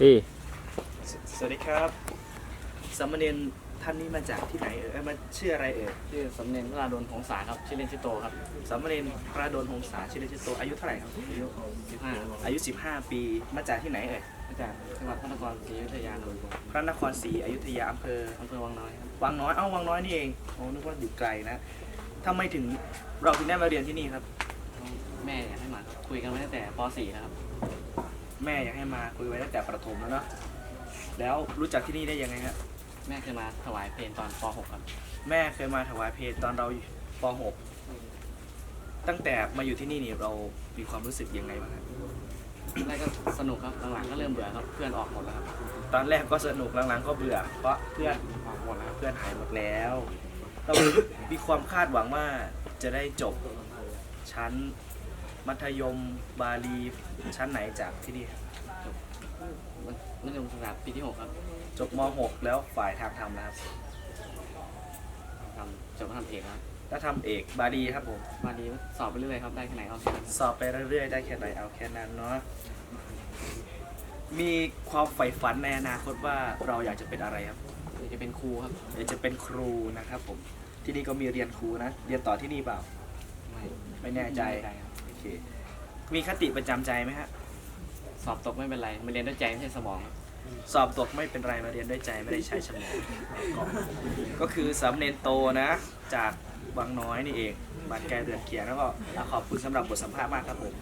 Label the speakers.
Speaker 1: ที่
Speaker 2: สวัสดีครับสามเณรท่านนี้มาจากที่ไหนเอ่ยเอ้ยมาชื่ออะไรเอ่ย
Speaker 3: ชื่อสำเนียงพระราดลหงษาครับ ชื่อเล่นชื่อโตครับ
Speaker 2: สามเณรพระดลหงษาชื่อเล่นชื่อโตอายุเท่าไหร่ครับ
Speaker 3: อายุ15ครับ
Speaker 2: อายุ 15 ปีมาจากที่ไหนเอ่ย
Speaker 3: มาจากจังหวัดพระนครศรีอยุธยาครับ
Speaker 2: พระนครศรีอยุธยาอำเภอ
Speaker 3: อำเภอวังน้อยครับ
Speaker 2: วังน้อยเอ้าวังน้อยนี่เองโอ้นึกว่าอยู่ไกลนะทำไมถึงเราถึงได้มาเรียนที่นี่ครับ
Speaker 3: แม่อยากให้มาครับคุยกันมาตั้งแต่ป .4 แล้วครับ
Speaker 2: แม่อยากให้มาคุยไว้ตั้งแต่ประถมแล้วเนาะแล้วรู้จักที่นี่ได้ยังไงครับ
Speaker 3: แม่เคยมาถวายเพลงตอนป .6 ครับ
Speaker 2: แม่เคยมาถวายเพลงตอนเราอยู่ป .6 ตั้งแต่มาอยู่ที่นี่นี่เรามีความรู้สึกยังไงบ้างครับ
Speaker 3: แรกก็สนุกครับหลังๆก็เริ่มเบื่อครับเพื่อนออกหมดแล้วครับ
Speaker 2: ตอนแรกก็สนุกหลังๆก็เบื่อ เพราะเพื่อน
Speaker 3: ออกหมดแล้วครับ
Speaker 2: เพื่อนหายหมดแล้วเรามีความคาดหวังว่าจะได้จบชั้น มัธยมบาลีชั้นไหนจากที่นี่ครับ
Speaker 3: มันมัธยมศึกษาปีที่6ครับ
Speaker 2: จบม .6 แล้วฝ่ายทางธรรมนะครับ
Speaker 3: ทำจบมาทำเอกครับ
Speaker 2: แล้วทำเอกบาลีครับผม
Speaker 3: มาดีสอบไปเรื่อยๆครับได้แค่ไหนเอาแค่นั้นครับ
Speaker 2: สอบไปเรื่อยๆ ได้แค่ไหนเอาแค่นั้นเนาะ มีความใฝ่ฝันในอนาคตว่าเราอยากจะเป็นอะไรครับ
Speaker 3: อยากจะเป็นครูครับ
Speaker 2: อยากจะเป็นครูนะครับผม ที่นี่ก็มีเรียนครูนะ เรียนต่อที่นี่เปล่า
Speaker 3: ไม่
Speaker 2: ไม่แน่ใจ
Speaker 3: ไม่ครับ
Speaker 2: โอ เค มีคติประจำใจไหมฮะ
Speaker 3: สอบตกไม่เป็นไรมาเรียนด้วยใจไม่ใช่สมองครับ
Speaker 2: สอบตกไม่เป็นไรมาเรียนด้วยใจไม่ได้ใช้สมองก็คือสำเนนโตนะ จากวังน้อยนี่เองบ้านแกเดือนเกียร์แล้วก็ขอบคุณสำหรับบทสัมภาษณ์มากครับผม